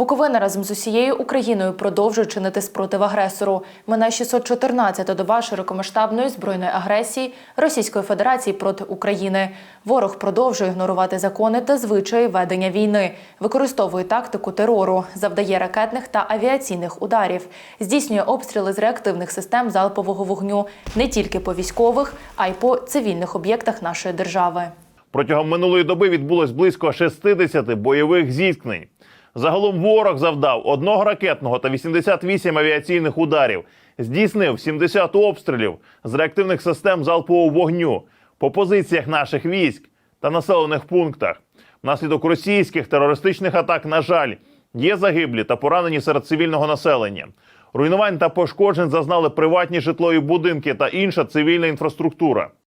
Буковина разом з усією Україною продовжує чинити спротив агресору. Минає 614-та доба широкомасштабної збройної агресії Російської Федерації проти України. Ворог продовжує ігнорувати закони та звичаї ведення війни, використовує тактику терору, завдає ракетних та авіаційних ударів, здійснює обстріли з реактивних систем залпового вогню не тільки по військових, а й по цивільних об'єктах нашої держави. Протягом минулої доби відбулось близько 60 бойових зіткнень. Загалом ворог завдав одного ракетного та 88 авіаційних ударів, здійснив 70 обстрілів з реактивних систем залпового вогню по позиціях наших військ та населених пунктах. Внаслідок російських терористичних атак, на жаль, є загиблі та поранені серед цивільного населення. Руйнувань та пошкоджень зазнали приватні житлові будинки та інша цивільна інфраструктура.